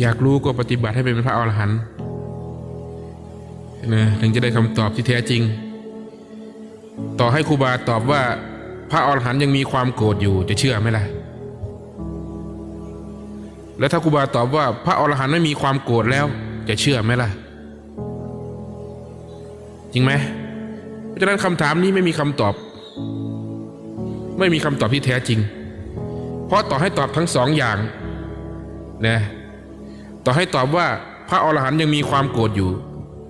อยากรู้ก็ปฏิบัติให้เป็นพระอรหันต์นะถึงจะได้คำตอบที่แท้จริง ต่อให้ครูบาตอบว่า พระอรหันต์ยังมีความโกรธอยู่จะเชื่อไหมล่ะ แล้วถ้าครูบาตอบว่า พระอรหันต์ไม่มีความโกรธแล้ว จะเชื่อไหมล่ะ จริงไหมเพราะฉะนั้นคำถามนี้ไม่มีคำตอบ ไม่มีคำตอบที่แท้จริง เพราะต่อให้ตอบทั้งสองอย่างนะ ต่อให้ตอบว่าพระอรหันต์ยังมีความโกรธอยู่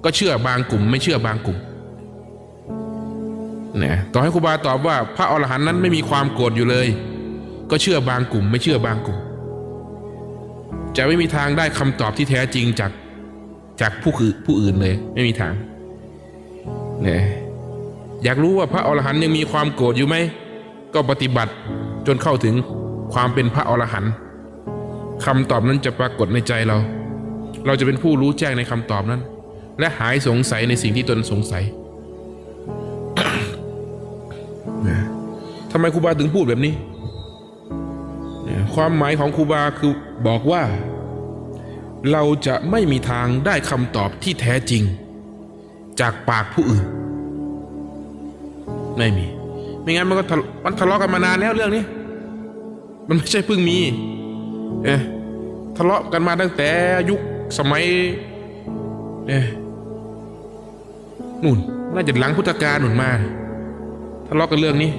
ก็เชื่อบางกลุ่ม ไม่เชื่อบางกลุ่มนะต่อให้ครูบาตอบว่า พระอรหันต์นั้นไม่มีความโกรธอยู่เลย ก็เชื่อบางกลุ่ม ไม่เชื่อบางกลุ่ม จะไม่มีทางได้คำตอบที่แท้จริงจากจากผู้คือผู้อื่นเลย ไม่มีทางเนี่ยอยากรู้ว่าพระอรหันต์ยังมีความโกรธอยู่ไหมก็ปฏิบัติจนเข้าถึงความเป็นพระอรหันต์ คำตอบนั้นจะปรากฏในใจเรา เราจะเป็นผู้รู้แจ้งในคำตอบนั้น และหายสงสัยในสิ่งที่ตนสงสัยทำไมครูบาถึงพูดแบบนี้ ความหมายของครูบาคือบอกว่า เราจะไม่มีทางได้คำตอบที่แท้จริง จากปากผู้อื่น ไม่มี ไม่งั้นมันก็ทะมันทะเลาะกันมานานแล้วเรื่องนี้ มันไม่ใช่เพิ่งมี เอะ ทะเลาะกันมาตั้งแต่ยุคสมัยเอะนู่นน่าจะหลังพุทธกาลหนุนมาทะเลาะกันเรื่องนี้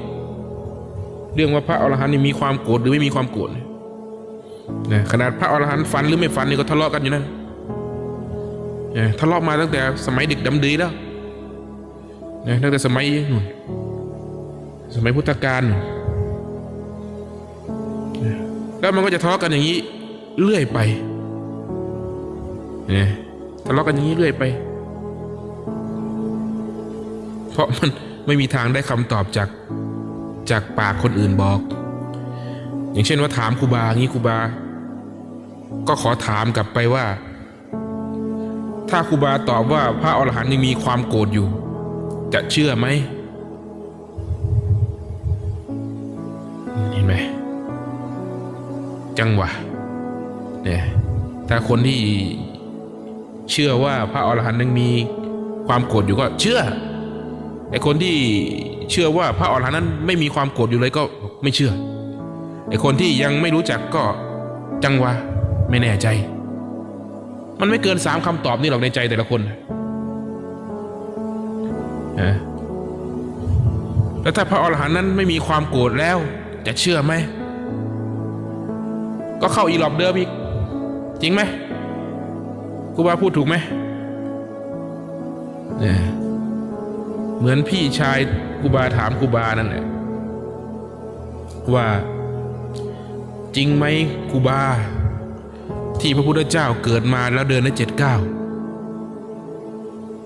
เรื่องว่าพระอรหันต์นี่มีความโกรธหรือไม่มีความโกรธนะขนาดพระอรหันต์ฟันหรือไม่ฟันนี่ก็ทะเลาะกันอยู่นั่นนะทะเลาะมาตั้งแต่สมัยเด็กดำดีแล้วนะตั้งแต่สมัยนู่นสมัยพุทธกาลแล้วมันก็จะทะเลาะกันอย่างนี้ เรื่อยไปเนะทะเลาะกันอย่างนี้เรื่อยไป เพราะมันไม่มีทางได้คำตอบจากจากปากคนอื่นบอก อย่างเช่นว่าถามครูบาอย่างนี้ครูบา ก็ขอถามกลับไปว่า ถ้าครูบาตอบว่าพระอรหันต์ยังมีความโกรธอยู่ จะเชื่อไหมเห็นไหมจังหวะ เนี่ยถ้าคนที่เชื่อว่าพระอรหันต์ยังมีความโกรธอยู่ก็เชื่อไอ้คนที่เชื่อว่าพระอรหันต์นั้นไม่มีความโกรธอยู่เลยก็ไม่เชื่อไอ้คนที่ยังไม่รู้จักก็จังวะไม่แน่ใจ มันไม่เกินสามคำตอบนี่หรอกในใจแต่ละคนนะแล้วถ้าพระอรหันต์นั้นไม่มีความโกรธแล้ว จะเชื่อไหม ก็เข้าอีหลอบเดิมอีก จริงไหมครูบาพูดถูกไหมเนี่ยเหมือนพี่ชายครูบาถามครูบานั่นแหละว่าจริงไหมครูบา ที่พระพุทธเจ้าเกิดมาแล้วเดินได้เจ็ดเก้า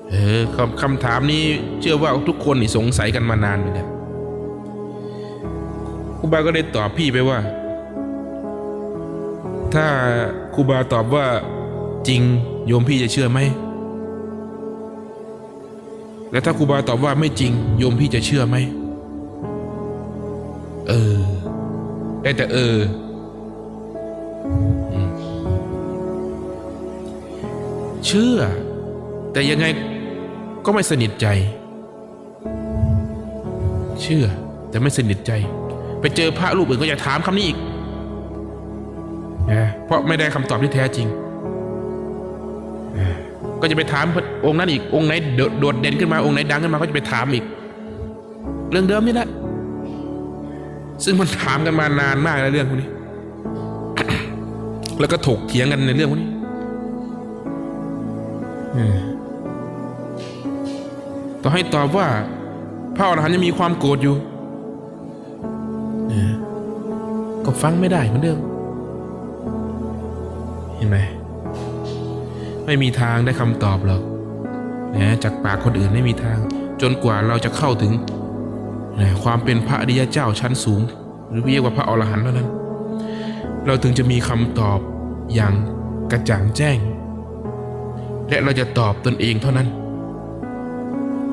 เออคำคำถามนี้เชื่อว่าทุกคนนี่สงสัยกันมานานเหมือนกันครูบาก็ได้ตอบพี่ไปว่า ถ้าครูบาตอบว่าจริงโยมพี่จะเชื่อไหม แล้วถ้าครูบาตอบว่าไม่จริง โยมพี่จะเชื่อไหม เออ ได้แต่เออ เชื่อ แต่ยังไงก็ไม่สนิทใจ เชื่อ แต่ไม่สนิทใจ ไปเจอพระรูปอื่นก็อย่าถามคำนี้อีก นะเพราะไม่ได้คำตอบที่แท้จริง ก็จะไปถามองค์นั้นอีกองค์ไหนโดโดดเด่นขึ้นมาองค์ไหนดังขึ้นมาก็จะไปถามอีก เรื่องเดิมนี่แหละซึ่งมันถามกันมานานมากแล้วเรื่องพวกนี้ แล้วก็ถกเถียงกันในเรื่องพวกนี้เออต่อให้ตอบว่าพระอรหันต์ยังมีความโกรธอยู่เออก็ฟังไม่ได้เหมือนเดิมเห็นไหมไม่มีทางได้คำตอบหรอกนะจากปากคนอื่นไม่มีทาง จนกว่าเราจะเข้าถึงนะความเป็นพระอริยเจ้าชั้นสูง หรือเรียกว่าพระอรหันต์เท่านั้น เราถึงจะมีคำตอบอย่างกระจ่างแจ้ง และเราจะตอบตนเองเท่านั้น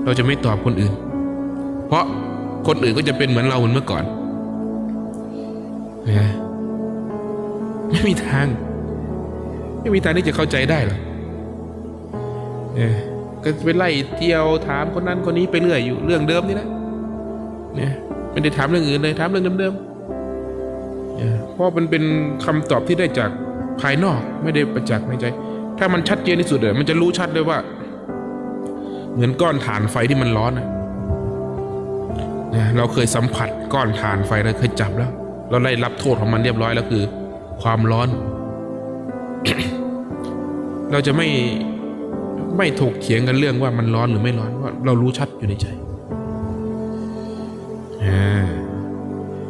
เราจะไม่ตอบคนอื่น เพราะคนอื่นก็จะเป็นเหมือนเราเหมือนเมื่อก่อนนะไม่มีทาง ไม่มีทางที่จะเข้าใจได้หรอกเออก็ไปไล่เที่ยวถามคนนั้นคนนี้ไปเรื่อยอยู่เรื่องเดิมนี่แหละเนี่ยไม่ได้ถามเรื่องอื่นเลยถามเรื่องเดิมๆเออเพราะมันเป็นคำตอบที่ได้จากภายนอกไม่ได้ประจักษ์ในใจ ถ้ามันชัดเจนที่สุดเลยมันจะรู้ชัดเลยว่า เหมือนก้อนถ่านไฟที่มันร้อนนะนะเราเคยสัมผัสก้อนถ่านไฟเราเคยจับแล้ว เราได้รับโทษของมันเรียบร้อยแล้วคือ ความร้อน เราจะไม่ไม่ถกเถียงกันเรื่องว่ามันร้อนหรือไม่ร้อนว่าเรารู้ชัดอยู่ในใจ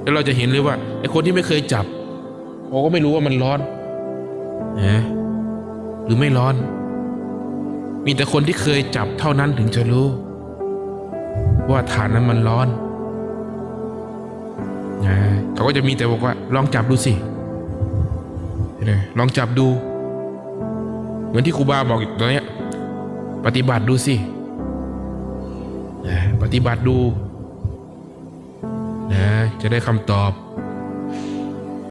แล้วเราจะเห็นเลยว่าไอ้คนที่ไม่เคยจับเขาก็ไม่รู้ว่ามันร้อนนะหรือไม่ร้อน มีแต่คนที่เคยจับเท่านั้นถึงจะรู้ ว่าฐานนั้นมันร้อนนะเขาก็จะมีแต่บอกว่า ลองจับดูสิ นไหมลองจับดู เหมือนที่ครูบาบอกตอนนี้ปฏิบัติดูสินะปฏิบัติดูนะจะได้คำตอบ